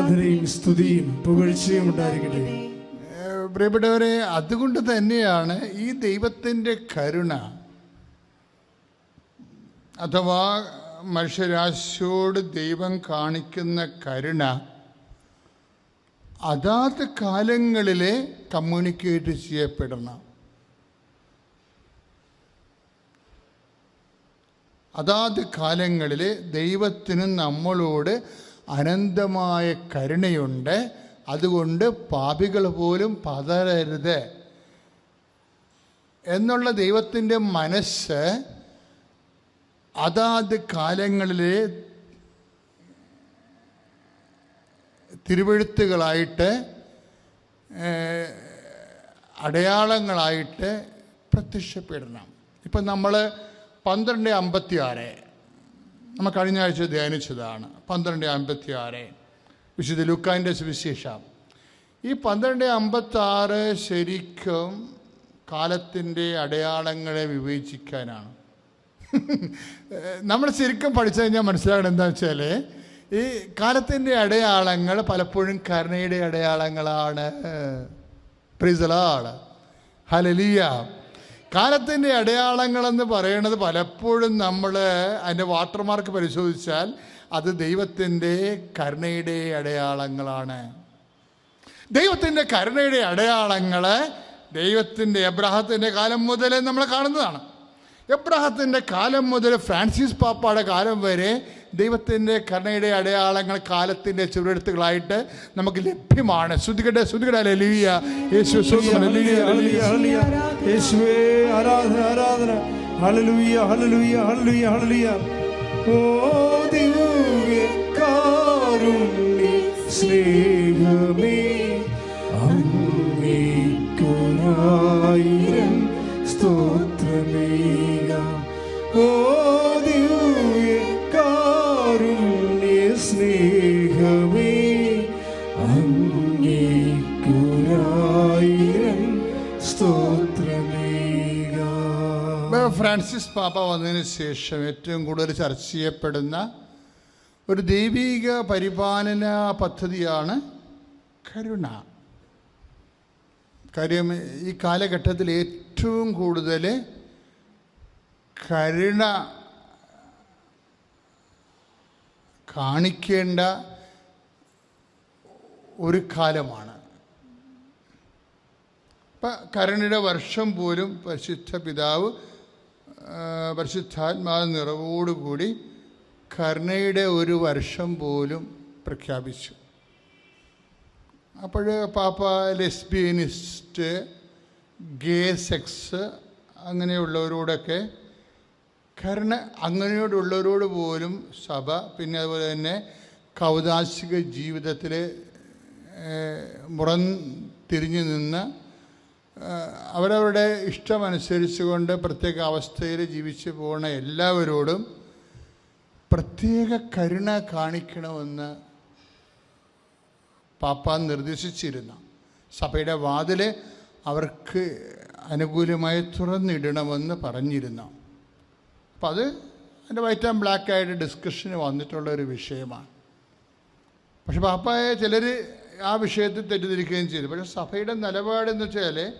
ആരാധനയും സ്തുതിയും പുകഴ്ചയും ഉണ്ടായിരിക്കട്ടെ. പ്രിയപ്പെട്ടവരെ അതുകൊണ്ട് തന്നെയാണ് ഈ ദൈവത്തിന്റെ കരുണ. അഥവാ മനുഷ്യരാശിയോട് ദൈവം കാണിക്കുന്ന കരുണ അതാത് കാലങ്ങളിലെ കമ്മ്യൂണിക്കേറ്റ് ചെയ്യപ്പെടണം. അതാത് കാലങ്ങളിൽ ദൈവത്തിന് നമ്മളോട് അനന്തമായ കരുണയുണ്ട്. അതുകൊണ്ട് പാപികൾ പോലും പതരരുത് എന്നുള്ള ദൈവത്തിന്റെ മനസ്സ് അതാത് കാലങ്ങളിലെ തിരുവഴുത്തുകളായിട്ട് അടയാളങ്ങളായിട്ട് പ്രത്യക്ഷപ്പെടണം. ഇപ്പം നമ്മൾ പന്ത്രണ്ട് അമ്പത്തി ആറ് നമ്മൾ കഴിഞ്ഞ ആഴ്ച ധ്യാനിച്ചതാണ്. പന്ത്രണ്ട് അമ്പത്തി ആറ് വിശുദ്ധ ലുക്കാന്റെ സുവിശേഷം. ഈ പന്ത്രണ്ട് അമ്പത്തി ആറ് ശരിക്കും കാലത്തിന്റെ അടയാളങ്ങളെ വിവേചിക്കാനാണ്. നമ്മൾ ശരിക്കും പഠിച്ചു കഴിഞ്ഞാൽ മനസ്സിലാകണം എന്താ വെച്ചാൽ ഈ കാലത്തിന്റെ അടയാളങ്ങൾ പലപ്പോഴും കരുണയുടെ അടയാളങ്ങളാണ്. പ്രിസലാണ് ഹലലിയ കാലത്തിന്റെ അടയാളങ്ങളെന്ന് പറയുന്നത് പലപ്പോഴും നമ്മൾ അതിന്റെ വാട്ടർമാർക്ക് പരിശോധിച്ചാൽ അത് ദൈവത്തിന്റെ കരുണയുടെ അടയാളങ്ങളാണ്. ദൈവത്തിന്റെ കരുണയുടെ അടയാളങ്ങൾ ദൈവത്തിന്റെ എബ്രാഹത്തിന്റെ കാലം മുതൽ നമ്മൾ കാണുന്നതാണ്. എബ്രാഹത്തിന്റെ കാലം മുതൽ ഫ്രാൻസിസ് പാപ്പയുടെ കാലം വരെ ദൈവത്തിന്റെ കരുണയുടെ അടയാളങ്ങൾ കാലത്തിന്റെ ചുവരെടുത്തുകളായിട്ട് നമുക്ക് ലഭ്യമാണ്. ശ്രുതികട്ടെ ശ്രുതികട ലലിയ യേശു. യേശുവേ ആരാധന ആരാധന. ഹല്ലേലൂയ ഹല്ലേലൂയ ഹല്ലേലൂയ ഹല്ലേലൂയ ഓ ദിവ്യ കാരുണ്യ സ്നേഹമേ അങ്ങേക്കുരായിരം സ്തോത്രമേക. ഓ ഫ്രാൻസിസ് പാപ്പ വന്നതിന് ശേഷം ഏറ്റവും കൂടുതൽ ചർച്ച ചെയ്യപ്പെടുന്ന ഒരു ദൈവിക പരിപാലന പദ്ധതിയാണ് കരുണ. കാര്യം ഈ കാലഘട്ടത്തിൽ ഏറ്റവും കൂടുതൽ കരുണ കാണിക്കേണ്ട ഒരു കാലമാണ്. ഇപ്പം കരുണയുടെ വർഷം പോലും പരിശുദ്ധ പിതാവ് പരിശുദ്ധാത്മാവ് നിറവോടുകൂടി കരുണയുടെ ഒരു വർഷം പോലും പ്രഖ്യാപിച്ചു. അപ്പോൾ പാപ്പ ലെസ്ബിയനിസ്റ്റ് ഗേ സെക്സ് അങ്ങനെയുള്ളവരോടൊക്കെ കരുണ അങ്ങനെയോടുള്ളവരോട് പോലും സഭ പിന്നെ അതുപോലെ തന്നെ കൗതാശിക ജീവിതത്തിൽ മുറം തിരിഞ്ഞു നിന്ന് അവരവരുടെ ഇഷ്ടമനുസരിച്ചുകൊണ്ട് പ്രത്യേക അവസ്ഥയിൽ ജീവിച്ചു പോകുന്ന എല്ലാവരോടും പ്രത്യേക കരുണ കാണിക്കണമെന്ന് പാപ്പ നിർദ്ദേശിച്ചിരുന്നു. സഭയുടെ വാതിൽ അവർക്ക് അനുകൂലമായി തുറന്നിടണമെന്ന് പറഞ്ഞിരുന്നു. അപ്പം അത് അതിന്റെ വൈറ്റ് ആൻഡ് ബ്ലാക്ക് ആയിട്ട് ഡിസ്കഷന് വന്നിട്ടുള്ള ഒരു വിഷയമാണ്. പക്ഷെ പാപ്പായ ചിലർ ആ വിഷയത്തിൽ തെറ്റിദ്ധരിക്കുകയും ചെയ്തു. പക്ഷെ സഭയുടെ നിലപാടെന്ന് വെച്ചാൽ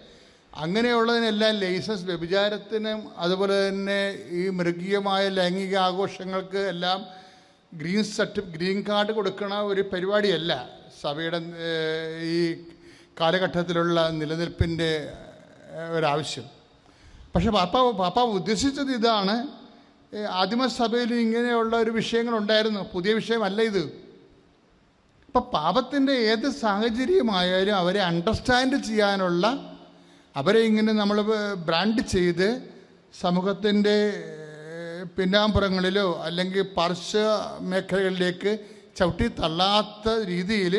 അങ്ങനെയുള്ളതിനെല്ലാം ലൈസൻസ് വ്യഭിചാരത്തിനും അതുപോലെ തന്നെ ഈ മൃഗീയമായ ലൈംഗിക ആഘോഷങ്ങൾക്ക് എല്ലാം ഗ്രീൻ സർട്ടി ഗ്രീൻ കാർഡ് കൊടുക്കണ ഒരു പരിപാടിയല്ല സഭയുടെ ഈ കാലഘട്ടത്തിലുള്ള നിലനിൽപ്പിന്റെ ഒരാവശ്യം. പക്ഷെ പാപ്പ പാപ്പ ഉദ്ദേശിച്ചത് ഇതാണ് ആദിമസഭയിൽ ഇങ്ങനെയുള്ള ഒരു വിഷയങ്ങളുണ്ടായിരുന്നു. പുതിയ വിഷയമല്ല ഇത്. ഇപ്പം പാപത്തിന്റെ ഏത് സാഹചര്യമായാലും അവരെ അണ്ടർസ്റ്റാൻഡ് ചെയ്യാനുള്ള അവരെ ഇങ്ങനെ നമ്മൾ ബ്രാൻഡ് ചെയ്ത് സമൂഹത്തിന്റെ പിന്നാമ്പുറങ്ങളിലോ അല്ലെങ്കിൽ പാർശ്വ മേഖലകളിലേക്ക് ചവിട്ടി തള്ളാത്ത രീതിയിൽ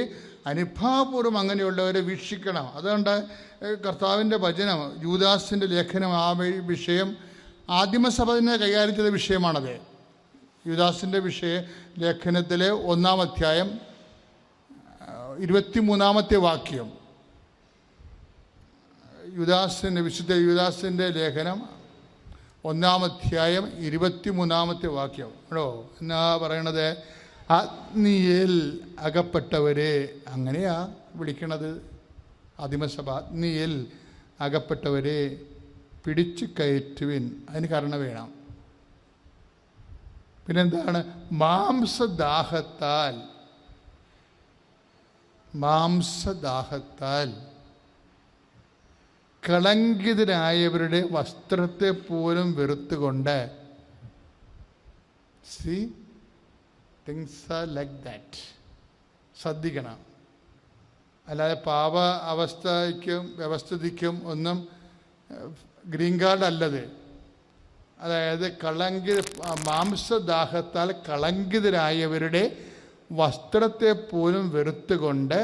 അനുഭാവപൂർവം അങ്ങനെയുള്ളവരെ വീക്ഷിക്കണം. അതുകൊണ്ട് കർത്താവിന്റെ വചനം യൂദാസിന്റെ ലേഖനം ആ വിഷയം ആദിമസഭ തന്നെ കൈകാര്യം ചെയ്ത വിഷയമാണത്. യുദാസിന്റെ വിഷയ ലേഖനത്തിലെ ഒന്നാം അധ്യായം ഇരുപത്തിമൂന്നാമത്തെ വാക്യം. യുദാസിന്റെ വിശുദ്ധ യുദാസിന്റെ ലേഖനം ഒന്നാമധ്യായം ഇരുപത്തിമൂന്നാമത്തെ വാക്യം. കേട്ടോ എന്നാ പറയണത്? അഗ്നിയിൽ അകപ്പെട്ടവരെ അങ്ങനെയാ വിളിക്കണത്? ആദിമസഭ അഗ്നിയിൽ അകപ്പെട്ടവരെ പിടിച്ചു കയറ്റുവിൻ. അതിന് കാരണം വേണം. പിന്നെന്താണ്? മാംസദാഹത്താൽ മാംസദാഹത്താൽ കളങ്കിതരായവരുടെ വസ്ത്രത്തെ പോലും വെറുത്തുകൊണ്ട് see things are like that ശ്രദ്ധിക്കണം. അല്ലാതെ പാപ അവസ്ഥയ്ക്കും വ്യവസ്ഥിതിക്കും ഒന്നും ഗ്രീൻ കാർഡ് അല്ലത്. അതായത് കളങ്കി മാംസദാഹത്താൽ കളങ്കിതരായവരുടെ വസ്ത്രത്തെ പോലും വെറുത്തുകൊണ്ട്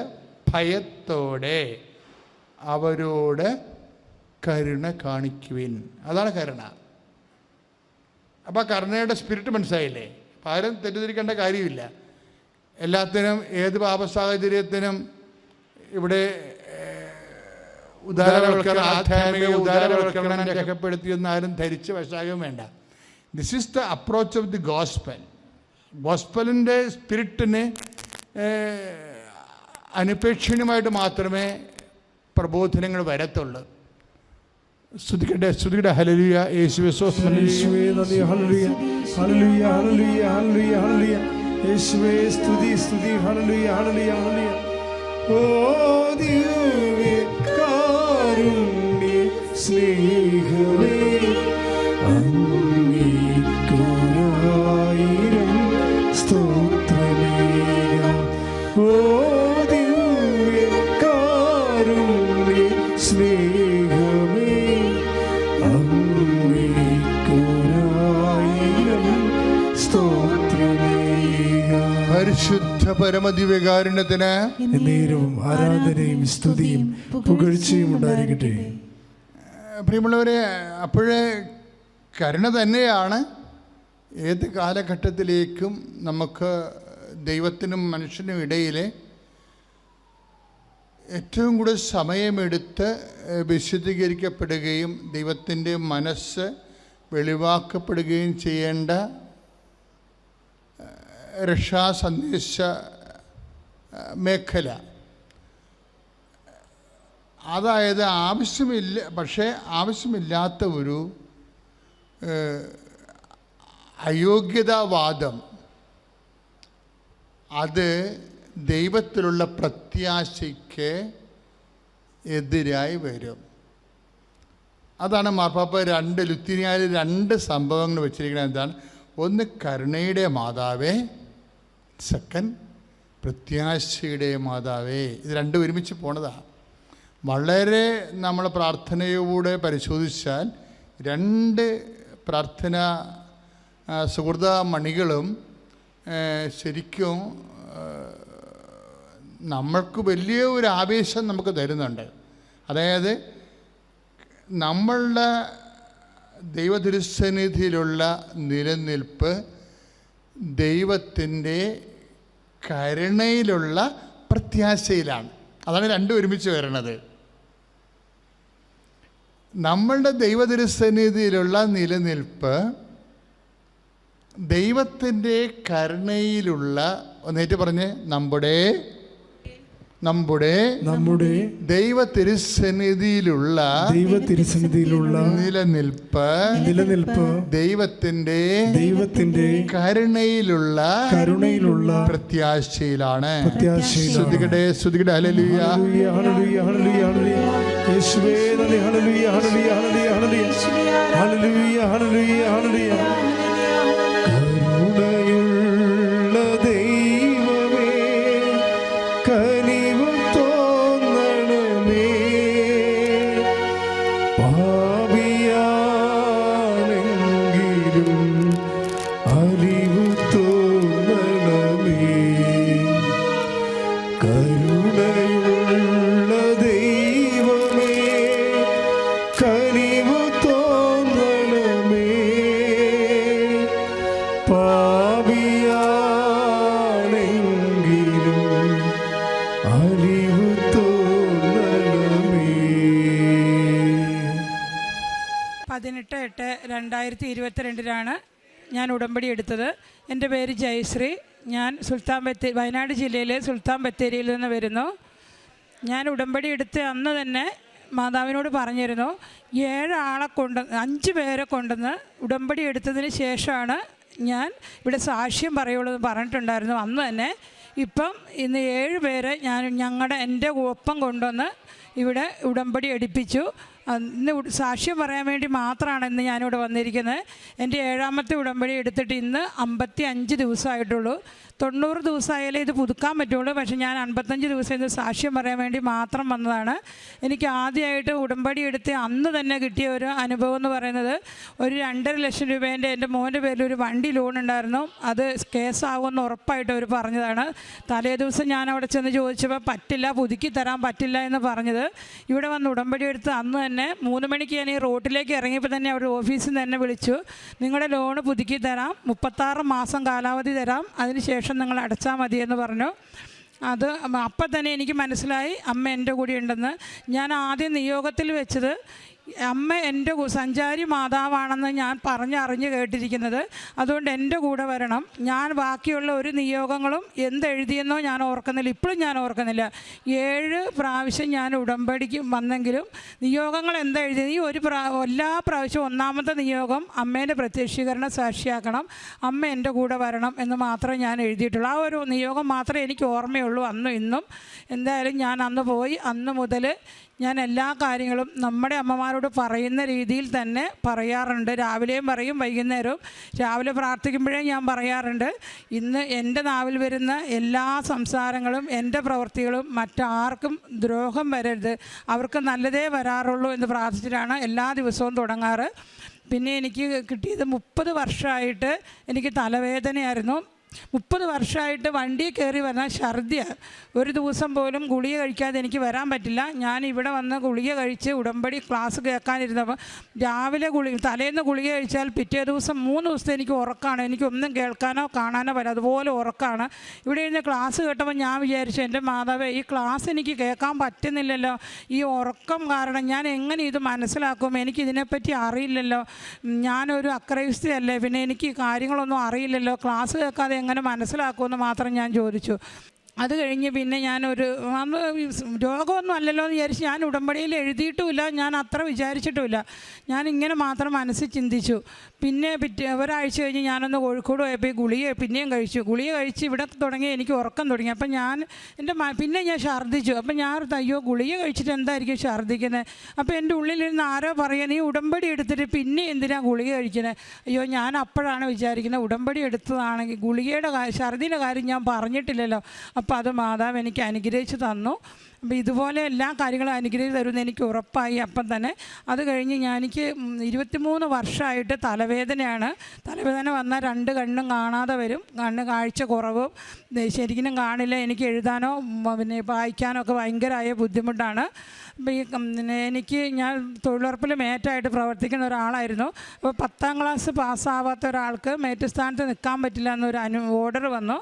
ഭയത്തോടെ അവരോട് കരുണ കാണിക്കുവിൻ. അതാണ് കരുണ. അപ്പോൾ കരുണയുടെ സ്പിരിറ്റ് മനസ്സിലായില്ലേ? അപ്പം ആരും തെറ്റിദ്ധരിക്കേണ്ട കാര്യമില്ല. എല്ലാത്തിനും ഏത് പാപ സാഹചര്യത്തിനും ഇവിടെ ഉദാരവൽക്കരണം ആധ്യാത്മിക ഉദാരവൽക്കരണം രേഖപ്പെടുത്തിയെന്ന് ആരും ധരിച്ച് വശാകം വേണ്ട. This is the approach of the gospel ഗോസ്പലിന്റെ സ്പിരിറ്റിന് അനുപേക്ഷണീയമായിട്ട് മാത്രമേ പ്രബോധനങ്ങൾ വരത്തുള്ളൂ. സ്തുതിക്കട്ടെ സ്തുതിക്കട്ടെ. ഹലലിയ യേശുവേ യേശുവേ സ്തുതി സ്തുതി. ഓ കാരുണ്യ സ്നേഹമേ പരമദിവ്യകാരുണ്യത്തിന് നേരവും ആരാധനയും സ്തുതിയും പുകഴ്ചയും ഉണ്ടായിരിക്കട്ടെ. പ്രിയമുള്ളവരെ അപ്പോഴേ കരുണ തന്നെയാണ്. ഏത് കാലഘട്ടത്തിലേക്കും നമുക്ക് ദൈവത്തിനും മനുഷ്യനും ഇടയിൽ ഏറ്റവും കൂടുതൽ സമയമെടുത്ത് വിശദീകരിക്കപ്പെടുകയും വിശുദ്ധീകരിക്കപ്പെടുകയും ദൈവത്തിന്റെ മനസ്സ് വെളിവാക്കപ്പെടുകയും ചെയ്യേണ്ട ഏഹ്, രക്ഷാസന്ദേശ ഏഹ്, മേഖല. അതായത് ആവശ്യമില്ല പക്ഷേ ആവശ്യമില്ലാത്ത ഒരു അയോഗ്യതാവാദം. അത് ദൈവത്തിലുള്ള പ്രത്യാശയ്ക്ക് എതിരായി വരും. അതാണ് മാർപ്പാപ്പ രണ്ട് ലുത്തിനിയായ രണ്ട് സംഭവങ്ങൾ വെച്ചിരിക്കുന്നത് എന്താണ്? ഒന്ന് കരുണയുടെ മാതാവേ സെക്കൻഡ് പ്രത്യാശയുടെ മാതാവേ. ഇത് രണ്ടും ഒരുമിച്ച് പോണതാണ് വളരെ നമ്മൾ പ്രാർത്ഥനയോടെ പരിശോധിച്ചാൽ രണ്ട് പ്രാർത്ഥന സുഹൃത മണികളും ശരിക്കും നമ്മൾക്ക് വലിയ ഒരു ആവേശം നമുക്ക് തരുന്നുണ്ട്. അതായത് നമ്മളുടെ ദൈവതിരുസന്നിധിയിലുള്ള നിലനിൽപ്പ് ദൈവത്തിന്റെ കരുണയിലുള്ള പ്രത്യാശയിലാണ്. അതാണ് രണ്ടും ഒരുമിച്ച് വരണത് നമ്മളുടെ ദൈവതിരുസന്നിധിയിലുള്ള നിലനിൽപ്പ് ദൈവത്തിന്റെ കരുണയിലുള്ള ഒന്നേറ്റ് പറഞ്ഞ് നമ്മുടെ നമ്മുടെ നമ്മുടെ ദൈവ തിരുസന്നിധിയിലുള്ള ദൈവ തിരുസന്നിധിയിലുള്ള നിലനിൽപ്പ് നിലനിൽപ്പ് ദൈവത്തിന്റെ ദൈവത്തിന്റെ കരുണയിലുള്ള കരുണയിലുള്ള പ്രത്യാശയിലാണ്. ശ്രുതികടെ ഹല്ലേലൂയ. യേശുവേ രണ്ടായിരത്തി ഇരുപത്തിരണ്ടിലാണ് ഞാൻ ഉടമ്പടി എടുത്തത്. എന്റെ പേര് ജയശ്രീ. ഞാൻ സുൽത്താൻ ബത്തേരി വയനാട് ജില്ലയിലെ സുൽത്താൻ ബത്തേരിയിൽ നിന്ന് വരുന്നു. ഞാൻ ഉടമ്പടി എടുത്ത അന്ന് തന്നെ മാതാവിനോട് പറഞ്ഞിരുന്നു ഏഴാളെ കൊണ്ട് അഞ്ച് പേരെ കൊണ്ടുവന്ന് ഉടമ്പടി എടുത്തതിന് ശേഷമാണ് ഞാൻ ഇവിടെ സാക്ഷ്യം പറയുള്ളൂ പറഞ്ഞിട്ടുണ്ടായിരുന്നു അന്ന് തന്നെ. ഇപ്പം ഇന്ന് ഏഴ് പേരെ ഞാൻ ഞങ്ങളുടെ എന്റെ ഒപ്പം കൊണ്ടുവന്ന് ഇവിടെ ഉടമ്പടി എടുപ്പിച്ചു. ഇന്ന് സാക്ഷ്യം പറയാൻ വേണ്ടി മാത്രമാണ് ഇന്ന് ഞാനിവിടെ വന്നിരിക്കുന്നത്. എന്റെ ഏഴാമത്തെ ഉടമ്പടി എടുത്തിട്ട് ഇന്ന് അമ്പത്തി അഞ്ച് ദിവസമായിട്ടുള്ളൂ. തൊണ്ണൂറ് ദിവസമായാലേ ഇത് പുതുക്കാൻ പറ്റുള്ളൂ. പക്ഷേ ഞാൻ അൻപത്തഞ്ച് ദിവസം ഇത് സാക്ഷ്യം പറയാൻ വേണ്ടി മാത്രം വന്നതാണ്. എനിക്ക് ആദ്യമായിട്ട് ഉടമ്പടി എടുത്ത് അന്ന് തന്നെ കിട്ടിയ ഒരു അനുഭവം എന്ന് പറയുന്നത് ഒരു രണ്ടര ലക്ഷം രൂപേന്റെ എന്റെ മോന്റെ പേരിൽ ഒരു വണ്ടി ലോൺ ഉണ്ടായിരുന്നു. അത് കേസാകുമെന്ന് ഉറപ്പായിട്ട് അവർ പറഞ്ഞതാണ്. തലേ ദിവസം ഞാൻ അവിടെ ചെന്ന് ചോദിച്ചപ്പോൾ പറ്റില്ല പുതുക്കി തരാൻ പറ്റില്ല എന്ന് പറഞ്ഞത്. ഇവിടെ വന്ന് ഉടമ്പടി എടുത്ത് അന്ന് തന്നെ മൂന്ന് മണിക്ക് ഞാൻ ഈ റോട്ടിലേക്ക് ഇറങ്ങിയപ്പോൾ തന്നെ അവർ ഓഫീസിൽ നിന്ന് തന്നെ വിളിച്ചു. നിങ്ങളുടെ ലോൺ പുതുക്കി തരാം മുപ്പത്താറ് മാസം കാലാവധി തരാം. അതിനുശേഷം നിങ്ങൾ അടച്ചാൽ മതിയെന്ന് പറഞ്ഞു. അത് അപ്പം തന്നെ എനിക്ക് മനസ്സിലായി അമ്മ എന്റെ കൂടെ ഉണ്ടെന്ന്. ഞാൻ ആദ്യം നിയോഗത്തിൽ വെച്ചത് അമ്മ എന്റെ സഞ്ചാരി മാതാവാണെന്ന് ഞാൻ പറഞ്ഞറിഞ്ഞ് കേട്ടിരിക്കുന്നത്. അതുകൊണ്ട് എന്റെ കൂടെ വരണം. ഞാൻ ബാക്കിയുള്ള ഒരു നിയോഗങ്ങളും എന്തെഴുതിയെന്നോ ഞാൻ ഓർക്കുന്നില്ല. ഇപ്പോഴും ഞാൻ ഓർക്കുന്നില്ല. ഏഴ് പ്രാവശ്യം ഞാൻ ഉടമ്പടിക്ക് വന്നെങ്കിലും നിയോഗങ്ങൾ എന്തെഴുതി ഈ ഒരു പ്രാ എല്ലാ പ്രാവശ്യവും ഒന്നാമത്തെ നിയോഗം അമ്മേന്റെ പ്രത്യക്ഷീകരണം സാക്ഷിയാക്കണം. അമ്മ എന്റെ കൂടെ വരണം എന്ന് മാത്രമേ ഞാൻ എഴുതിയിട്ടുള്ളൂ. ആ ഒരു നിയോഗം മാത്രമേ എനിക്ക് ഓർമ്മയുള്ളൂ അന്നും ഇന്നും. എന്തായാലും ഞാൻ അന്ന് പോയി അന്ന് മുതൽ ഞാൻ എല്ലാ കാര്യങ്ങളും നമ്മുടെ അമ്മമാരോട് പറയുന്ന രീതിയിൽ തന്നെ പറയാറുണ്ട്. രാവിലെയും പറയും വൈകുന്നേരവും. രാവിലെ പ്രാർത്ഥിക്കുമ്പോഴേ ഞാൻ പറയാറുണ്ട് ഇന്ന് എന്റെ നാവിൽ വരുന്ന എല്ലാ സംസാരങ്ങളും എന്റെ പ്രവൃത്തികളും മറ്റാർക്കും ദ്രോഹം വരരുത്. അവർക്ക് നല്ലതേ വരാറുള്ളൂ എന്ന് പ്രാർത്ഥിച്ചിട്ടാണ് എല്ലാ ദിവസവും തുടങ്ങാറ്. പിന്നെ എനിക്ക് കിട്ടിയത് മുപ്പത് വർഷമായിട്ട് എനിക്ക് തലവേദനയായിരുന്നു. മുപ്പത് വർഷമായിട്ട് വണ്ടി കയറി വന്ന ഛർദ്യ ഒരു ദിവസം പോലും ഗുളിക കഴിക്കാതെ എനിക്ക് വരാൻ പറ്റില്ല. ഞാൻ ഇവിടെ വന്ന് ഗുളിക കഴിച്ച് ഉടമ്പടി ക്ലാസ് കേൾക്കാനിരുന്നപ്പോൾ രാവിലെ ഗുളി തലേന്ന് ഗുളിക കഴിച്ചാൽ പിറ്റേ ദിവസം മൂന്ന് ദിവസത്തെ എനിക്ക് ഉറക്കമാണ് എനിക്കൊന്നും കേൾക്കാനോ കാണാനോ പറ്റില്ല അതുപോലെ ഉറക്കമാണ് ഇവിടെ ഇരുന്ന് ക്ലാസ് കേട്ടപ്പോൾ ഞാൻ വിചാരിച്ചു എന്റെ മാതാവേ ഈ ക്ലാസ് എനിക്ക് കേൾക്കാൻ പറ്റുന്നില്ലല്ലോ. ഈ ഉറക്കം കാരണം ഞാൻ എങ്ങനെ ഇത് മനസ്സിലാക്കും? എനിക്കിതിനെപ്പറ്റി അറിയില്ലല്ലോ. ഞാനൊരു അക്രൈസ്തയല്ലേ. പിന്നെ എനിക്ക് കാര്യങ്ങളൊന്നും അറിയില്ലല്ലോ. ക്ലാസ് കേൾക്കാതെ എങ്ങനെ മനസ്സിലാക്കുമെന്ന് മാത്രം ഞാൻ ചോദിച്ചു. അത് കഴിഞ്ഞ് പിന്നെ ഞാനൊരു രോഗമൊന്നും അല്ലല്ലോ എന്ന് വിചാരിച്ച് ഞാൻ ഉടമ്പടിയിൽ എഴുതിയിട്ടുമില്ല. ഞാൻ അത്ര വിചാരിച്ചിട്ടുമില്ല. ഞാൻ ഇങ്ങനെ മാത്രം മനസ്സിൽ ചിന്തിച്ചു. പിന്നെ പിറ്റേ ഒരാഴ്ച കഴിഞ്ഞ് ഞാനൊന്ന് കോഴിക്കോട് പോയപ്പോൾ ഈ ഗുളിക പിന്നെയും കഴിച്ചു. ഗുളിക കഴിച്ച് ഇവിടെ തുടങ്ങി എനിക്ക് ഉറക്കം തുടങ്ങി. അപ്പം ഞാൻ എന്റെ പിന്നെ ഞാൻ ഛർദ്ദിച്ചു. അപ്പം ഞാൻ അയ്യോ ഗുളിക കഴിച്ചിട്ട് എന്തായിരിക്കും ഛർദ്ദിക്കുന്നത് അപ്പോൾ എന്റെ ഉള്ളിലിരുന്ന് ആരോ പറയുക നീ ഉടമ്പടി എടുത്തിട്ട് പിന്നെ എന്തിനാണ് ഗുളിക കഴിക്കുന്നത് അയ്യോ ഞാൻ അപ്പോഴാണ് വിചാരിക്കുന്നത് ഉടമ്പടി എടുത്തതാണെങ്കിൽ ഗുളികയുടെ ഛർദിയുടെ കാര്യം ഞാൻ പറഞ്ഞിട്ടില്ലല്ലോ. അപ്പോൾ അത് മാതാവ് എനിക്ക് അനുഗ്രഹിച്ച് തന്നു. അപ്പോൾ ഇതുപോലെ എല്ലാ കാര്യങ്ങളും അനുഗ്രഹിച്ച് തരുമെന്ന് എനിക്ക് ഉറപ്പായി അപ്പം തന്നെ. അത് കഴിഞ്ഞ് ഞാൻ എനിക്ക് ഇരുപത്തിമൂന്ന് വർഷമായിട്ട് തലവേദനയാണ്. തലവേദന വന്നാൽ രണ്ട് കണ്ണും കാണാതെ വരും. കണ്ണ് കാഴ്ച കുറവും. ശരിക്കും കാണില്ല. എനിക്ക് എഴുതാനോ പിന്നെ വായിക്കാനോ ഒക്കെ ഭയങ്കരമായ ബുദ്ധിമുട്ടാണ്. എനിക്ക് ഞാൻ തൊഴിലുറപ്പിൽ മേറ്റായിട്ട് പ്രവർത്തിക്കുന്ന ഒരാളായിരുന്നു. അപ്പോൾ പത്താം ക്ലാസ് പാസ്സാവാത്ത ഒരാൾക്ക് മേറ്റ് സ്ഥാനത്ത് നിൽക്കാൻ പറ്റില്ല എന്നൊരു അനു ഓർഡർ വന്നു.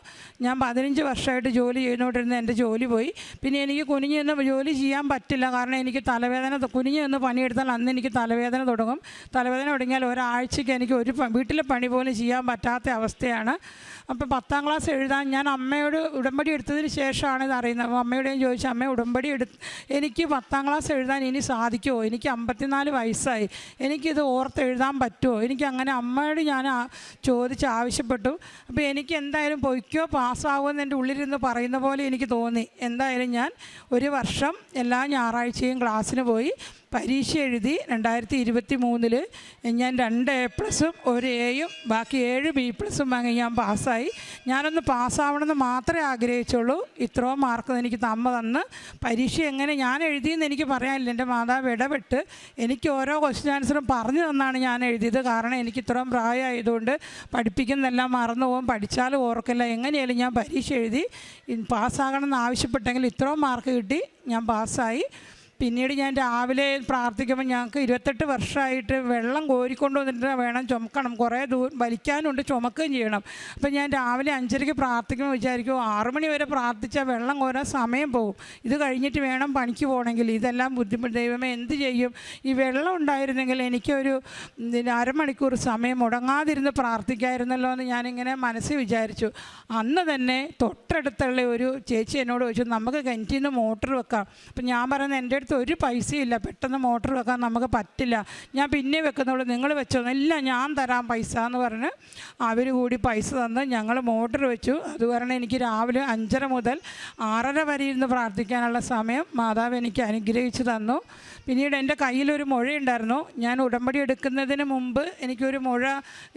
ഞാൻ പതിനഞ്ച് വർഷമായിട്ട് ജോലി ചെയ്യുന്നോണ്ടിരുന്ന എന്റെ ജോലി പോയി. പിന്നെ എനിക്ക് കുനിഞ്ഞ് നിന്ന് ജോലി ചെയ്യാൻ പറ്റില്ല. കാരണം എനിക്ക് തലവേദന കുനിഞ്ഞു നിന്ന് പണിയെടുത്താൽ അന്ന് എനിക്ക് തലവേദന തുടങ്ങും. തലവേദന തുടങ്ങിയാൽ ഒരാഴ്ചയ്ക്ക് എനിക്ക് ഒരു വീട്ടിലെ പണി പോലും ചെയ്യാൻ പറ്റാത്ത അവസ്ഥയാണ് അപ്പോൾ പത്താം ക്ലാസ് എഴുതാൻ ഞാൻ അമ്മയോട് ഉടമ്പടി എടുത്തതിന് ശേഷമാണ് ഇത് അറിയുന്നത്. അപ്പോൾ അമ്മയോട് ഞാൻ ചോദിച്ചു അമ്മ ഉടമ്പടി എടു എനിക്ക് പത്താം ക്ലാസ് എഴുതാൻ ഇനി സാധിക്കുമോ എനിക്ക് അമ്പത്തിനാല് വയസ്സായി. എനിക്കിത് ഓർത്ത് എഴുതാൻ പറ്റുമോ എനിക്ക് അങ്ങനെ അമ്മയോട് ഞാൻ ചോദിച്ച് ആവശ്യപ്പെട്ടു. അപ്പോൾ എനിക്ക് എന്തായാലും പൊയ്ക്കോ പാസ്സാവുമെന്ന് എന്റെ ഉള്ളിലിരുന്ന് പറയുന്ന പോലെ എനിക്ക് തോന്നി. എന്തായാലും ഞാൻ ഒരു വർഷം എല്ലാ ഞായറാഴ്ചയും ക്ലാസ്സിന് പോയി പരീക്ഷ എഴുതി രണ്ടായിരത്തി ഇരുപത്തി മൂന്നിൽ ഞാൻ രണ്ട് എ പ്ലസും ഒരു എയും ബാക്കി ഏഴ് ബി പ്ലസും വാങ്ങി ഞാൻ പാസ്സായി. ഞാനൊന്ന് പാസ്സാവണമെന്ന് മാത്രമേ ആഗ്രഹിച്ചുള്ളൂ. ഇത്രയും മാർക്ക് എനിക്ക് തമ്മ തന്ന്. പരീക്ഷ എങ്ങനെ ഞാൻ എഴുതിയെന്ന് എനിക്ക് പറയാനില്ല. എന്റെ മാതാവ് ഇടപെട്ട് എനിക്ക് ഓരോ ക്വസ്റ്റ്യൻ ആൻസറും പറഞ്ഞു തന്നാണ് ഞാൻ എഴുതിയത്. കാരണം എനിക്ക് ഇത്രയും പ്രായമായതുകൊണ്ട് പഠിപ്പിക്കുന്നതെല്ലാം മറന്നു പോകും. പഠിച്ചാലും ഓർക്കില്ല. എങ്ങനെയാലും ഞാൻ പരീക്ഷ എഴുതി പാസ്സാകണം എന്ന് ആവശ്യപ്പെട്ടെങ്കിൽ ഇത്രയും മാർക്ക് കിട്ടി. ഞാൻ പാസ്സായി. പിന്നീട് ഞാൻ രാവിലെ പ്രാർത്ഥിക്കുമ്പോൾ ഞങ്ങൾക്ക് ഇരുപത്തെട്ട് വർഷമായിട്ട് വെള്ളം കോരിക്കൊണ്ട് വന്നിട്ട് വേണം ചുമക്കണം. കുറേ ദൂരം വലിക്കാനുണ്ട് ചുമക്കുകയും ചെയ്യണം. അപ്പം ഞാൻ രാവിലെ അഞ്ചരയ്ക്ക് പ്രാർത്ഥിക്കുമ്പോൾ വിചാരിക്കും ആറു മണി വരെ പ്രാർത്ഥിച്ചാൽ വെള്ളം കോരാൻ സമയം പോകും. ഇത് കഴിഞ്ഞിട്ട് വേണം പണിക്ക് പോകണമെങ്കിൽ. ഇതെല്ലാം ബുദ്ധിമുട്ട്. ദൈവമേ എന്ത് ചെയ്യും? ഈ വെള്ളം ഉണ്ടായിരുന്നെങ്കിൽ എനിക്കൊരു അരമണിക്കൂർ സമയം മുടങ്ങാതിരുന്ന് പ്രാർത്ഥിക്കായിരുന്നല്ലോ എന്ന് ഞാനിങ്ങനെ മനസ്സിൽ വിചാരിച്ചു. അന്ന് തന്നെ തൊട്ടടുത്തുള്ള ഒരു ചേച്ചി എന്നോട് ചോദിച്ചു നമുക്ക് കിണറ്റിൽ നിന്ന് മോട്ടർ വെക്കാം. അപ്പം ഞാൻ പറയുന്നത് എന്റെ അടുത്ത് ഒരു പൈസയില്ല. പെട്ടെന്ന് മോട്ടർ വെക്കാൻ നമുക്ക് പറ്റില്ല. ഞാൻ പിന്നെ വെക്കുന്നുള്ളൂ. നിങ്ങൾ വെച്ചോ. ഇല്ല ഞാൻ തരാം പൈസ എന്ന് പറഞ്ഞ് അവർ കൂടി പൈസ തന്ന് ഞങ്ങൾ മോട്ടർ വെച്ചു. അത് കാരണം എനിക്ക് രാവിലെ അഞ്ചര മുതൽ ആറര വരെ ഇരുന്ന് പ്രാർത്ഥിക്കാനുള്ള സമയം മാതാവ് എനിക്ക് അനുഗ്രഹിച്ചു തന്നു. പിന്നീട് എന്റെ കയ്യിലൊരു മുഴയുണ്ടായിരുന്നു ഞാൻ ഉടമ്പടി എടുക്കുന്നതിന് മുമ്പ് എനിക്കൊരു മുഴ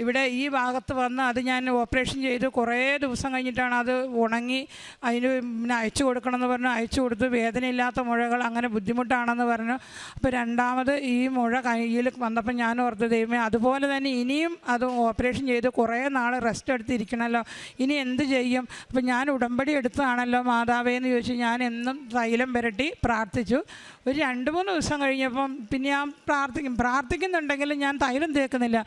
ഇവിടെ ഈ ഭാഗത്ത് വന്ന് അത് ഞാൻ ഓപ്പറേഷൻ ചെയ്ത് കുറേ ദിവസം കഴിഞ്ഞിട്ടാണ് അത് ഉണങ്ങി. അതിന് പിന്നെ അയച്ചു കൊടുക്കണമെന്ന് പറഞ്ഞു അയച്ചു കൊടുത്തു. വേദനയില്ലാത്ത മുഴകൾ അങ്ങനെ ബുദ്ധിമുട്ടാണെന്ന് പറഞ്ഞു. അപ്പോൾ രണ്ടാമത് ഈ മുഴ കയ്യിൽ വന്നപ്പോൾ ഞാൻ ഓർത്ത് ദൈവമേ അതുപോലെ തന്നെ ഇനിയും അത് ഓപ്പറേഷൻ ചെയ്ത് കുറേ നാൾ റെസ്റ്റ് എടുത്തിരിക്കണമല്ലോ ഇനി എന്ത് ചെയ്യും? അപ്പോൾ ഞാൻ ഉടമ്പടി എടുത്തതാണല്ലോ മാതാവേ എന്ന് ചോദിച്ചു ഞാൻ എന്നും തൈലം പുരട്ടി പ്രാർത്ഥിച്ചു. ഒരു രണ്ട് മൂന്ന് ദിവസം കഴിഞ്ഞപ്പം പിന്നെ ഞാൻ പ്രാർത്ഥിക്കും. പ്രാർത്ഥിക്കുന്നുണ്ടെങ്കിലും ഞാൻ തൈലം തേക്കുന്നില്ല.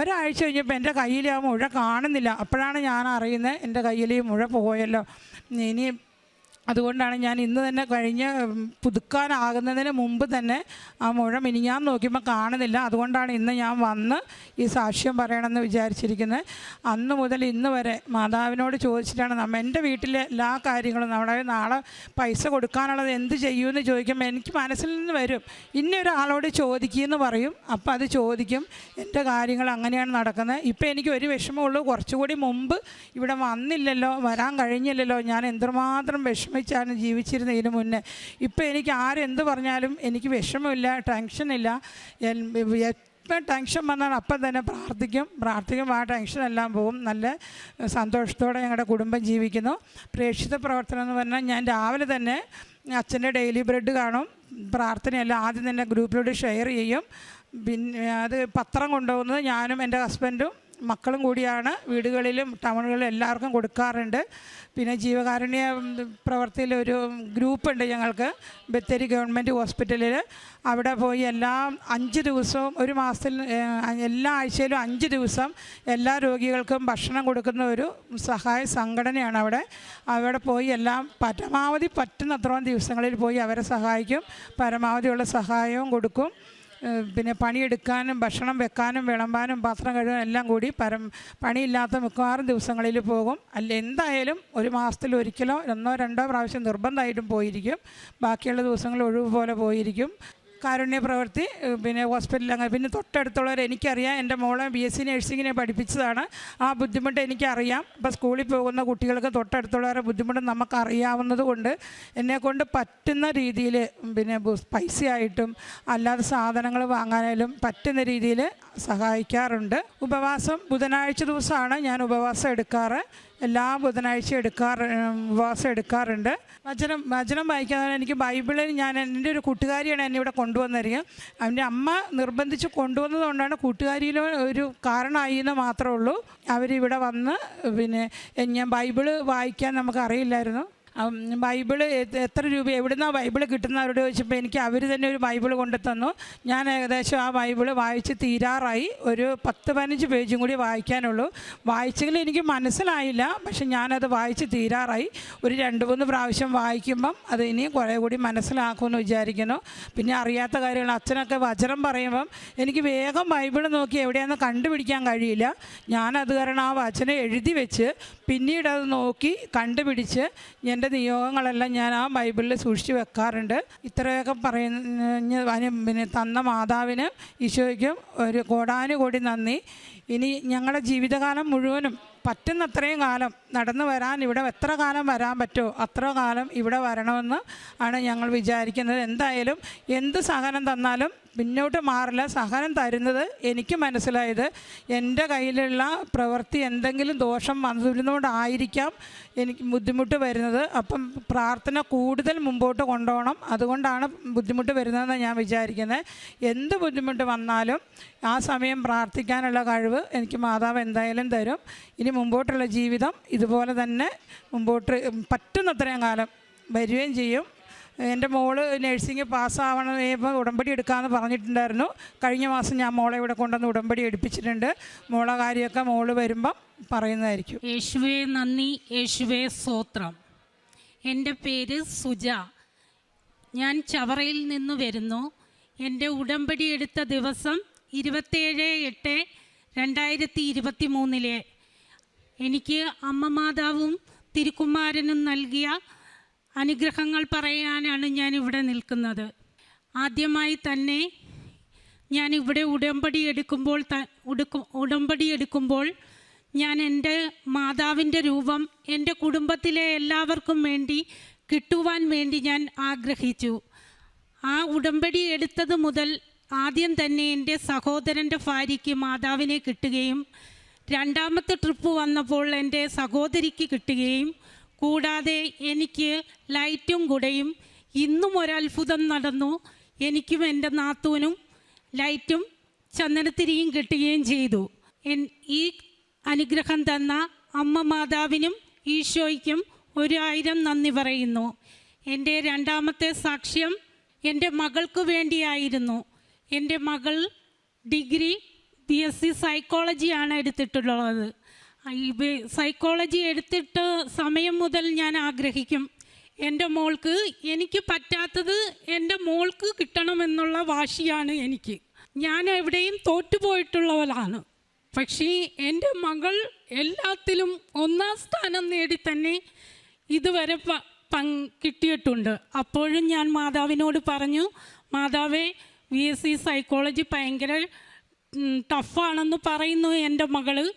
ഒരാഴ്ച കഴിഞ്ഞപ്പോൾ എന്റെ കയ്യിൽ ആ മുഴ കാണുന്നില്ല. അപ്പോഴാണ് ഞാൻ അറിയുന്നത് എന്റെ കയ്യിൽ ഈ മുഴ പോയല്ലോ. ഇനി അതുകൊണ്ടാണ് ഞാൻ ഇന്ന് തന്നെ കഴിഞ്ഞ് പുതുക്കാനാകുന്നതിന് മുമ്പ് തന്നെ ആ മുഴ മിനിഞ്ഞാൻ നോക്കിയപ്പോൾ കാണുന്നില്ല. അതുകൊണ്ടാണ് ഇന്ന് ഞാൻ വന്ന് ഈ സാക്ഷ്യം പറയണമെന്ന് വിചാരിച്ചിരിക്കുന്നത്. അന്ന് മുതൽ ഇന്ന് വരെ മാതാവിനോട് ചോദിച്ചിട്ടാണ് നമ്മ എന്റെ വീട്ടിലെ എല്ലാ കാര്യങ്ങളും നമ്മുടെ നാളെ പൈസ കൊടുക്കാനുള്ളത് എന്ത് ചെയ്യുമെന്ന് ചോദിക്കുമ്പോൾ എനിക്ക് മനസ്സിൽ നിന്ന് വരും. ഇന്നൊരാളോട് ചോദിക്കുമെന്ന് പറയും. അപ്പോൾ അത് ചോദിക്കും. എന്റെ കാര്യങ്ങൾ അങ്ങനെയാണ് നടക്കുന്നത് ഇപ്പോൾ എനിക്ക് ഒരു വിഷമമുള്ളൂ കുറച്ചുകൂടി മുമ്പ് ഇവിടെ വന്നില്ലല്ലോ വരാൻ കഴിഞ്ഞില്ലല്ലോ. ഞാൻ എന്തുമാത്രം വിഷമിച്ചാണ് ജീവിച്ചിരുന്നത് ജീവിച്ചിരുന്നതിന് മുന്നേ. ഇപ്പോൾ എനിക്ക് ആരെന്ത് പറഞ്ഞാലും എനിക്ക് വിഷമമില്ല ടെൻഷനില്ല. ഇപ്പം ടെൻഷൻ വന്നാൽ അപ്പം തന്നെ പ്രാർത്ഥിക്കും. പ്രാർത്ഥിക്കുമ്പോൾ ആ ടെൻഷനെല്ലാം പോകും നല്ല സന്തോഷത്തോടെ ഞങ്ങളുടെ കുടുംബം ജീവിക്കുന്നു. പ്രേക്ഷിത പ്രവർത്തനം എന്ന് പറഞ്ഞാൽ ഞാൻ രാവിലെ തന്നെ അച്ഛന്റെ ഡെയിലി ബ്രെഡ് കാണും. പ്രാർത്ഥനയെല്ലാം ആദ്യം തന്നെ ഗ്രൂപ്പിലൂടെ ഷെയർ ചെയ്യും. പിന്നെ അത് പത്രം കൊണ്ടുപോകുന്നത് ഞാനും എന്റെ ഹസ്ബൻഡും മക്കളും കൂടിയാണ് വീടുകളിലും ടൗണുകളിലും എല്ലാവർക്കും കൊടുക്കാറുണ്ട്. പിന്നെ ജീവകാരുണ്യ പ്രവർത്തിയിൽ ഒരു ഗ്രൂപ്പുണ്ട് ഞങ്ങൾക്ക് ബത്തേരി ഗവൺമെന്റ് ഹോസ്പിറ്റലിൽ അവിടെ പോയി എല്ലാ അഞ്ച് ദിവസവും ഒരു മാസത്തിൽ എല്ലാ ആഴ്ചയിലും അഞ്ച് ദിവസം എല്ലാ രോഗികൾക്കും ഭക്ഷണം കൊടുക്കുന്ന ഒരു സഹായ സംഘടനയാണ് അവിടെ. അവിടെ പോയി എല്ലാം പരമാവധി പറ്റുന്നത്രയും ദിവസങ്ങളിൽ പോയി അവരെ സഹായിക്കും പരമാവധിയുള്ള സഹായവും കൊടുക്കും. പിന്നെ പണിയെടുക്കാനും ഭക്ഷണം വെക്കാനും വിളമ്പാനും പാത്രം കഴുകാനും എല്ലാം കൂടി പരം പണിയില്ലാത്ത മിക്കവാറും ദിവസങ്ങളിൽ പോകും. അല്ല എന്തായാലും ഒരു മാസത്തിൽ ഒരിക്കലോ ഒന്നോ രണ്ടോ പ്രാവശ്യം നിർബന്ധമായിട്ടും പോയിരിക്കും. ബാക്കിയുള്ള ദിവസങ്ങൾ ഒഴിവ് പോലെ പോയിരിക്കും. കാരുണ്യ പ്രവൃത്തി പിന്നെ ഹോസ്പിറ്റലിൽ അങ്ങനെ പിന്നെ തൊട്ടടുത്തുള്ളവർ എനിക്കറിയാം. എന്റെ മോളെ ബി എസ് സി നഴ്സിങ്ങിനെ പഠിപ്പിച്ചതാണ്. ആ ബുദ്ധിമുട്ട് എനിക്കറിയാം. ഇപ്പോൾ സ്കൂളിൽ പോകുന്ന കുട്ടികൾക്ക് തൊട്ടടുത്തുള്ളവരുടെ ബുദ്ധിമുട്ട് നമുക്കറിയാവുന്നത് കൊണ്ട് എന്നെക്കൊണ്ട് പറ്റുന്ന രീതിയിൽ പിന്നെ പൈസയായിട്ടും അല്ലാതെ സാധനങ്ങൾ വാങ്ങാനായാലും പറ്റുന്ന രീതിയിൽ സഹായിക്കാറുണ്ട്. ഉപവാസം ബുധനാഴ്ച ദിവസമാണ് ഞാൻ ഉപവാസം എടുക്കാറ്. എല്ലാ ബുധനാഴ്ച എടുക്കാറ് ഉപവാസം എടുക്കാറുണ്ട്. വചനം വചനം വായിക്കാതെ എനിക്ക് ബൈബിളിൽ ഞാൻ എന്റെ ഒരു കൂട്ടുകാരിയാണ് എന്നെ ഇവിടെ കൊണ്ടുവന്നറിയാം അവന്റെ അമ്മ നിർബന്ധിച്ച് കൊണ്ടുവന്നതുകൊണ്ടാണ് കൂട്ടുകാരിയിൽ ഒരു കാരണമായി എന്ന് മാത്രമേ ഉള്ളൂ. അവരിവിടെ വന്ന് പിന്നെ ഞാൻ ബൈബിൾ വായിക്കാൻ നമുക്ക് അറിയില്ലായിരുന്നു ബൈബിൾ എ- എത്ര രൂപ എവിടുന്നാണ് ബൈബിൾ കിട്ടുന്നവരോട് ചോദിച്ചപ്പോൾ എനിക്ക് അവർ തന്നെ ഒരു ബൈബിൾ കൊണ്ട് തന്നു ഞാൻ ഏകദേശം ആ ബൈബിൾ വായിച്ച് തീരാറായി. ഒരു പത്ത് പതിനഞ്ച് പേജും കൂടി വായിക്കാനുള്ളൂ. വായിച്ചെങ്കിൽ എനിക്ക് മനസ്സിലായില്ല പക്ഷെ ഞാനത് വായിച്ച് തീരാറായി. ഒരു രണ്ട് മൂന്ന് പ്രാവശ്യം വായിക്കുമ്പം അത് ഇനിയും കുറേ കൂടി മനസ്സിലാക്കുമെന്ന് വിചാരിക്കുന്നു. പിന്നെ അറിയാത്ത കാര്യങ്ങൾ അച്ഛനൊക്കെ വചനം പറയുമ്പം എനിക്ക് വേഗം ബൈബിൾ നോക്കി എവിടെയാണെന്ന് കണ്ടുപിടിക്കാൻ കഴിയില്ല. ഞാനത് കാരണം ആ വചനം എഴുതി വെച്ച് പിന്നീട് അത് നോക്കി കണ്ടുപിടിച്ച് എന്റെ നിയോഗങ്ങളെല്ലാം ഞാൻ ആ ബൈബിളിൽ സൂക്ഷിച്ച് വെക്കാറുണ്ട്. ഇത്രയൊക്കെ പറയുന്ന പിന്നെ തന്ന മാതാവിന് ഈശോയ്ക്കും ഒരു കോടാനുകോടി നന്ദി. ഇനി ഞങ്ങളുടെ ജീവിതകാലം മുഴുവനും പറ്റുന്നത്രയും കാലം നടന്നു വരാൻ ഇവിടെ എത്ര കാലം വരാൻ പറ്റുമോ അത്ര കാലം ഇവിടെ വരണമെന്ന് ആണ് ഞങ്ങൾ വിചാരിക്കുന്നത്. എന്തായാലും എന്ത് സഹനം തന്നാലും പിന്നോട്ട് മാറില്ല. സഹനം തരുന്നത് എനിക്ക് മനസ്സിലായത് എന്റെ കയ്യിലുള്ള പ്രവൃത്തി എന്തെങ്കിലും ദോഷം വന്നിരുന്നുകൊണ്ടായിരിക്കാം എനിക്ക് ബുദ്ധിമുട്ട് വരുന്നത്. അപ്പം പ്രാർത്ഥന കൂടുതൽ മുമ്പോട്ട് കൊണ്ടുപോകണം. അതുകൊണ്ടാണ് ബുദ്ധിമുട്ട് വരുന്നതെന്ന് ഞാൻ വിചാരിക്കുന്നത്. എന്ത് ബുദ്ധിമുട്ട് വന്നാലും ആ സമയം പ്രാർത്ഥിക്കാനുള്ള കഴിവ് എനിക്ക് മാതാവ് എന്തായാലും തരും. ഇനി മുമ്പോട്ടുള്ള ജീവിതം ഇതുപോലെ തന്നെ മുമ്പോട്ട് പറ്റുന്നത്രയും കാലം വരികയും ചെയ്യും. എന്റെ മോൾ നഴ്സിംഗ് പാസ്സാവണമേപ്പോൾ ഉടമ്പടി എടുക്കാമെന്ന് പറഞ്ഞിട്ടുണ്ടായിരുന്നു. കഴിഞ്ഞ മാസം ഞാൻ മോളെ ഇവിടെ കൊണ്ടുവന്ന് ഉടമ്പടി എടുപ്പിച്ചിട്ടുണ്ട്. മോളെ കാര്യമൊക്കെ മോൾ വരുമ്പം പറയുന്നതായിരിക്കും. യേശുവേ നന്ദി. യേശുവേ സ്തോത്രം. എന്റെ പേര് സുജ. ഞാൻ ചവറയിൽ നിന്ന് വരുന്നു. എന്റെ ഉടമ്പടി എടുത്ത ദിവസം ഇരുപത്തേഴ് എട്ട് രണ്ടായിരത്തി ഇരുപത്തി മൂന്നിലെ എനിക്ക് അമ്മ മാതാവും തിരുക്കുമാരനും നൽകിയ അനുഗ്രഹങ്ങൾ പറയാനാണ് ഞാൻ ഇവിടെ നിൽക്കുന്നത്. ആദ്യമായി തന്നെ ഞാൻ ഇവിടെ ഉടമ്പടി എടുക്കുമ്പോൾ ത ഉടമ്പടി എടുക്കുമ്പോൾ ഞാൻ എന്റെ മാതാവിന്റെ രൂപം എന്റെ കുടുംബത്തിലെ എല്ലാവർക്കും വേണ്ടി കിട്ടുവാൻ വേണ്ടി ഞാൻ ആഗ്രഹിച്ചു. ആ ഉടമ്പടി എടുത്തത് മുതൽ ആദ്യം തന്നെ എന്റെ സഹോദരന്റെ ഭാര്യയ്ക്ക് മാതാവിനെ കിട്ടുകയും രണ്ടാമത്തെ ട്രിപ്പ് വന്നപ്പോൾ എന്റെ സഹോദരിക്ക് കിട്ടുകയും കൂടാതെ എനിക്ക് ലൈറ്റും കുടയും ഇന്നും ഒരത്ഭുതം നടന്നു. എനിക്കും എന്റെ നാത്തൂനും ലൈറ്റും ചന്ദനത്തിരിയും കിട്ടുകയും ചെയ്തു. ഈ അനുഗ്രഹം തന്ന അമ്മ മാതാവിനും ഈശോയ്ക്കും ഒരു ആയിരം നന്ദി പറയുന്നു. എന്റെ രണ്ടാമത്തെ സാക്ഷ്യം എന്റെ മകൾക്ക് വേണ്ടിയായിരുന്നു. എന്റെ മകൾ ഡിഗ്രി ബി എസ് സി സൈക്കോളജിയാണ് എടുത്തിട്ടുള്ളത്. സൈക്കോളജി എടുത്തിട്ട് സമയം മുതൽ ഞാൻ ആഗ്രഹിക്കും. എന്റെ മോൾക്ക് എനിക്ക് പറ്റാത്തത് എന്റെ മോൾക്ക് കിട്ടണമെന്നുള്ള വാശിയാണ് എനിക്ക്. ഞാൻ എവിടെയും തോറ്റുപോയിട്ടുള്ളവരാണ് പക്ഷേ എന്റെ മകൾ എല്ലാത്തിലും ഒന്നാം സ്ഥാനം നേടി തന്നെ ഇതുവരെ പ കിട്ടിയിട്ടുണ്ട്. അപ്പോഴും ഞാൻ മാതാവിനോട് പറഞ്ഞു മാതാവേ വി എസ് സി സൈക്കോളജി ഭയങ്കര ടഫാണെന്ന് പറയുന്നു എന്റെ മകൾ.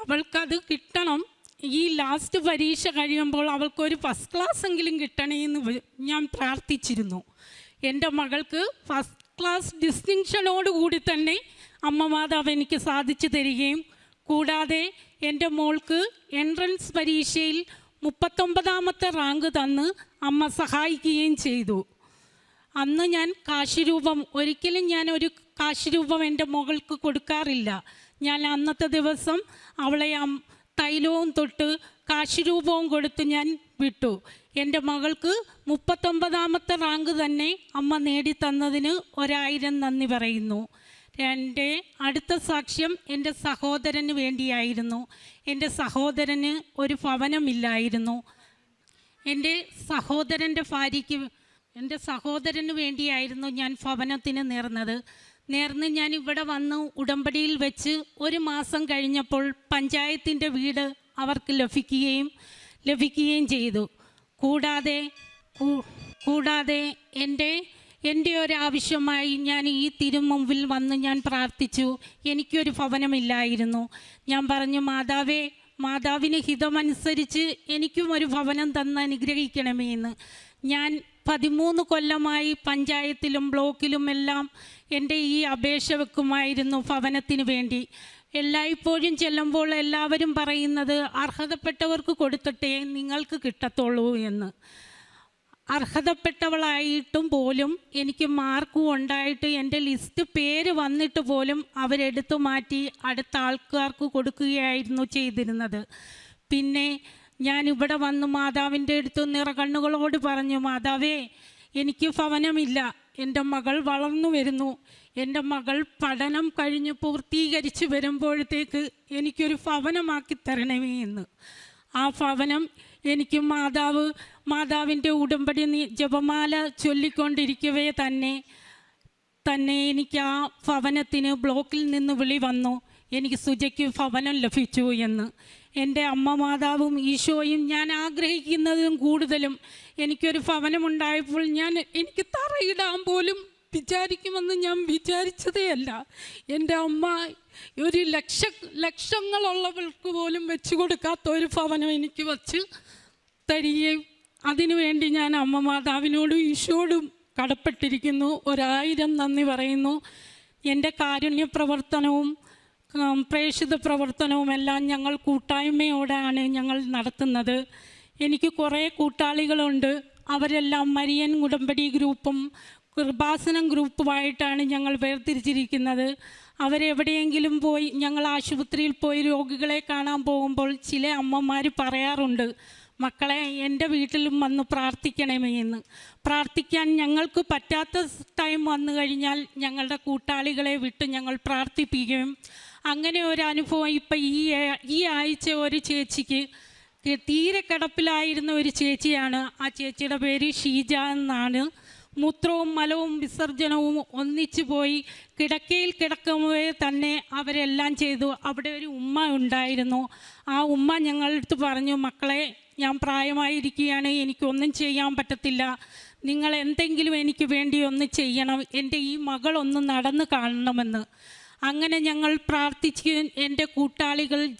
അവൾക്കത് കിട്ടണം. ഈ ലാസ്റ്റ് പരീക്ഷ കഴിയുമ്പോൾ അവൾക്കൊരു ഫസ്റ്റ് ക്ലാസ് എങ്കിലും കിട്ടണേ എന്ന് ഞാൻ പ്രാർത്ഥിച്ചിരുന്നു. എന്റെ മകൾക്ക് ഫസ്റ്റ് ക്ലാസ് ഡിസ്റ്റിങ്ഷനോട് കൂടി തന്നെ അമ്മ മാതാവ് എനിക്ക് സാധിച്ചു തരികയും കൂടാതെ എന്റെ മോൾക്ക് എൻട്രൻസ് പരീക്ഷയിൽ മുപ്പത്തൊമ്പതാമത്തെ റാങ്ക് തന്ന് അമ്മ സഹായിക്കുകയും ചെയ്തു. അന്ന് ഞാൻ കാശിരൂപം ഒരിക്കലും ഞാൻ ഒരു കാശിരൂപം എന്റെ മകൾക്ക് കൊടുക്കാറില്ല. ഞാൻ അന്നത്തെ ദിവസം അവളെ തൈലവും തൊട്ട് കാശിരൂപവും കൊടുത്ത് ഞാൻ വിട്ടു. എന്റെ മകൾക്ക് മുപ്പത്തൊമ്പതാമത്തെ റാങ്ക് തന്നെ അമ്മ നേടിത്തന്നതിന് ഒരായിരം നന്ദി പറയുന്നു. എന്റെ അടുത്ത സാക്ഷ്യം എന്റെ സഹോദരന് വേണ്ടിയായിരുന്നു. എന്റെ സഹോദരന് ഒരു ഭവനമില്ലായിരുന്നു. എന്റെ സഹോദരന്റെ ഭാര്യയ്ക്ക് എന്റെ സഹോദരന് വേണ്ടിയായിരുന്നു ഞാൻ ഭവനത്തിന് നേർന്നത്. നേർന്ന് ഞാൻ ഇവിടെ വന്ന് ഉടമ്പടിയിൽ വെച്ച് ഒരു മാസം കഴിഞ്ഞപ്പോൾ പഞ്ചായത്തിന്റെ വീട് അവർക്ക് ലഭിക്കുകയും ലഭിക്കുകയും ചെയ്തു. കൂടാതെ കൂടാതെ എന്റെ എന്റെ ഒരു ആവശ്യമായി ഞാൻ ഈ തിരുമുമ്പിൽ വന്ന് ഞാൻ പ്രാർത്ഥിച്ചു. എനിക്കൊരു ഭവനമില്ലായിരുന്നു. ഞാൻ പറഞ്ഞു മാതാവേ മാതാവിന് ഹിതമനുസരിച്ച് എനിക്കും ഒരു ഭവനം തന്ന് അനുഗ്രഹിക്കണമേ എന്ന് ഞാൻ പതിമൂന്ന് കൊല്ലമായി പഞ്ചായത്തിലും ബ്ലോക്കിലും എല്ലാം എന്റെ ഈ അപേക്ഷ വെക്കുമായിരുന്നു ഭവനത്തിന് വേണ്ടി. എല്ലായ്പ്പോഴും ചെല്ലുമ്പോൾ എല്ലാവരും പറയുന്നത് അർഹതപ്പെട്ടവർക്ക് കൊടുത്തിട്ടേ നിങ്ങൾക്ക് കിട്ടത്തുള്ളൂ എന്ന്. അർഹതപ്പെട്ടവളായിട്ടും പോലും എനിക്ക് മാർക്ക് ഉണ്ടായിട്ട് എന്റെ ലിസ്റ്റ് പേര് വന്നിട്ട് പോലും അവരെടുത്തു മാറ്റി അടുത്ത ആൾക്കാർക്ക് കൊടുക്കുകയായിരുന്നു ചെയ്തിരുന്നത്. പിന്നെ ഞാൻ ഇവിടെ വന്ന് മാതാവിന്റെ അടുത്ത് നിറകണ്ണുകളോട് പറഞ്ഞു മാതാവേ എനിക്ക് ഭവനമില്ല. എന്റെ മകൾ വളർന്നു വരുന്നു. എന്റെ മകൾ പഠനം കഴിഞ്ഞ് പൂർത്തീകരിച്ച് വരുമ്പോഴത്തേക്ക് എനിക്കൊരു ഭവനമാക്കി തരണമേ എന്ന്. ആ ഭവനം എനിക്ക് മാതാവ് മാതാവിന്റെ ഉടമ്പടി ജപമാല ചൊല്ലിക്കൊണ്ടിരിക്കവേ തന്നെ. തന്നെ എനിക്ക് ആ ഭവനത്തിന് ബ്ലോക്കിൽ നിന്ന് വിളി വന്നു. എനിക്ക് സുജയ്ക്ക് ഭവനം ലഭിച്ചു എന്ന്. എന്റെ അമ്മ മാതാവും ഈശോയും ഞാൻ ആഗ്രഹിക്കുന്നതും കൂടുതലും എനിക്കൊരു ഭവനമുണ്ടായപ്പോൾ ഞാൻ എനിക്ക് തറയിടാൻ പോലും വിചാരിക്കുമെന്ന് ഞാൻ വിചാരിച്ചതേ അല്ല. എന്റെ അമ്മ ഒരു ലക്ഷ ലക്ഷങ്ങളുള്ളവൾക്ക് പോലും വെച്ചു കൊടുക്കാത്ത ഒരു ഭവനം എനിക്ക് വച്ച് തരികയും അതിനുവേണ്ടി ഞാൻ അമ്മ മാതാവിനോടും ഈശോടും കടപ്പെട്ടിരിക്കുന്നു. ഒരായിരം നന്ദി പറയുന്നു. എന്റെ കാരുണ്യ പ്രവർത്തനവും പ്രേക്ഷിത പ്രവർത്തനവും എല്ലാം ഞങ്ങൾ കൂട്ടായ്മയോടെയാണ് ഞങ്ങൾ നടത്തുന്നത്. എനിക്ക് കുറേ കൂട്ടാളികളുണ്ട്. അവരെല്ലാം മരിയൻ ഉടമ്പടി ഗ്രൂപ്പും കൃപാസനം ഗ്രൂപ്പുമായിട്ടാണ് ഞങ്ങൾ വേർതിരിച്ചിരിക്കുന്നത്. അവരെവിടെയെങ്കിലും പോയി ഞങ്ങൾ ആശുപത്രിയിൽ പോയി രോഗികളെ കാണാൻ പോകുമ്പോൾ ചില അമ്മമാർ പറയാറുണ്ട് മക്കളെ എന്റെ വീട്ടിലും വന്ന് പ്രാർത്ഥിക്കണമേ എന്ന്. പ്രാർത്ഥിക്കാൻ ഞങ്ങൾക്ക് പറ്റാത്ത ടൈം വന്നു കഴിഞ്ഞാൽ ഞങ്ങളുടെ കൂട്ടാളികളെ വിട്ട് ഞങ്ങൾ പ്രാർത്ഥിപ്പിക്കുകയും അങ്ങനെ ഒരു അനുഭവം ഇപ്പം ഈ ഈ ആഴ്ച ഒരു ചേച്ചിക്ക് തീരെ കിടപ്പിലായിരുന്ന ഒരു ചേച്ചിയാണ്. ആ ചേച്ചിയുടെ പേര് ഷീജ എന്നാണ്. മൂത്രവും മലവും വിസർജനവും ഒന്നിച്ചു പോയി കിടക്കയിൽ കിടക്കുമ്പോൾ തന്നെ അവരെല്ലാം ചെയ്തു. അവിടെ ഒരു ഉമ്മ ഉണ്ടായിരുന്നു. ആ ഉമ്മ ഞങ്ങളുടെ അടുത്ത് പറഞ്ഞു മക്കളെ ഞാൻ പ്രായമായിരിക്കുകയാണ്. എനിക്കൊന്നും ചെയ്യാൻ പറ്റത്തില്ല. നിങ്ങൾ എന്തെങ്കിലും എനിക്ക് വേണ്ടി ഒന്ന് ചെയ്യണം. എന്റെ ഈ മകളൊന്ന് നടന്ന് കാണണമെന്ന്. അങ്ങനെ ഞങ്ങൾ പ്രാർത്ഥിച്ച് എന്റെ കൂട്ടാളികൾ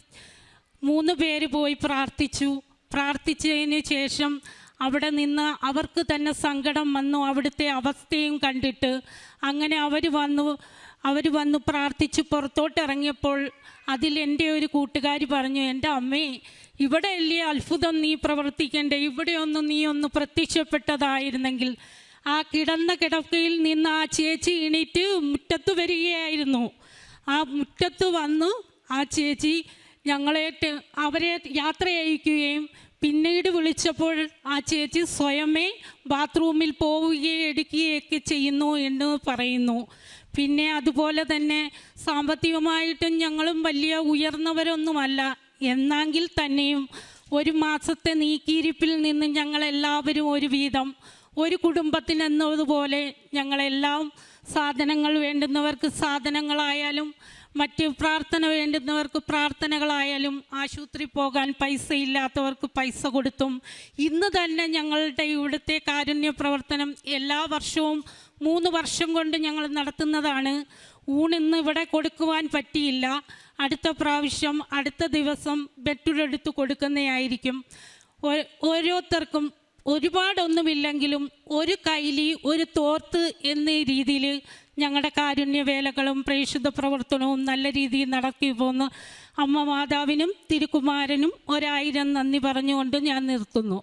മൂന്ന് പേര് പോയി പ്രാർത്ഥിച്ചു. പ്രാർത്ഥിച്ചതിന് ശേഷം അവിടെ നിന്ന് അവർക്ക് തന്നെ സങ്കടം വന്നു. അവിടുത്തെ അവസ്ഥയും കണ്ടിട്ട് അങ്ങനെ അവർ വന്നു. അവർ വന്ന് പ്രാർത്ഥിച്ച് പുറത്തോട്ട് ഇറങ്ങിയപ്പോൾ അതിൽ എന്റെ ഒരു കൂട്ടുകാരി പറഞ്ഞു എന്റെ അമ്മേ ഇവിടെ അല്ലേ അത്ഭുതം നീ പ്രവർത്തിക്കേണ്ടേ? ഇവിടെ ഒന്ന് നീ ഒന്ന് പ്രത്യക്ഷപ്പെട്ടതായിരുന്നെങ്കിൽ ആ കിടന്ന കിടക്കയിൽ നിന്ന് ആ ചേച്ചി എണീറ്റ് മുറ്റത്ത് വരികയായിരുന്നു. ആ മുറ്റത്ത് വന്നു ആ ചേച്ചി ഞങ്ങളെ അവരെ യാത്ര അയക്കുകയും പിന്നീട് വിളിച്ചപ്പോൾ ആ ചേച്ചി സ്വയമേ ബാത്റൂമിൽ പോവുകയും എടുക്കുകയൊക്കെ ചെയ്യുന്നു എന്ന് പറയുന്നു. പിന്നെ അതുപോലെ തന്നെ സാമ്പത്തികമായിട്ടും ഞങ്ങളും വലിയ ഉയർന്നവരൊന്നുമല്ല. എന്നെങ്കിൽ തന്നെയും ഒരു മാസത്തെ നീക്കിയിരിപ്പിൽ നിന്ന് ഞങ്ങളെല്ലാവരും ഒരു വീതം ഒരു കുടുംബത്തിനെന്നതുപോലെ ഞങ്ങളെല്ലാം സാധനങ്ങൾ വേണ്ടുന്നവർക്ക് സാധനങ്ങളായാലും മറ്റ് പ്രാർത്ഥന വേണ്ടുന്നവർക്ക് പ്രാർത്ഥനകളായാലും ആശുപത്രി പോകാൻ പൈസ ഇല്ലാത്തവർക്ക് പൈസ കൊടുത്തും ഇന്ന് തന്നെ ഞങ്ങളുടെ ഇവിടുത്തെ കാരുണ്യ പ്രവർത്തനം എല്ലാ വർഷവും മൂന്ന് വർഷം കൊണ്ട് ഞങ്ങൾ നടത്തുന്നതാണ്. ഊണിന്ന് ഇവിടെ കൊടുക്കുവാൻ പറ്റിയില്ല. അടുത്ത പ്രാവശ്യം അടുത്ത ദിവസം ബെറ്റുടെടുത്ത് കൊടുക്കുന്നതായിരിക്കും. ഓരോരുത്തർക്കും ഒരുപാടൊന്നുമില്ലെങ്കിലും ഒരു കൈലി ഒരു തോർത്ത് എന്നീ രീതിയിൽ ഞങ്ങളുടെ കാരുണ്യവേലകളും പ്രേക്ഷിത പ്രവർത്തനവും നല്ല രീതിയിൽ നടത്തി പോന്ന് അമ്മ മാതാവിനും തിരുക്കുമാരനും ഒരായിരം നന്ദി പറഞ്ഞുകൊണ്ട് ഞാൻ നിർത്തുന്നു.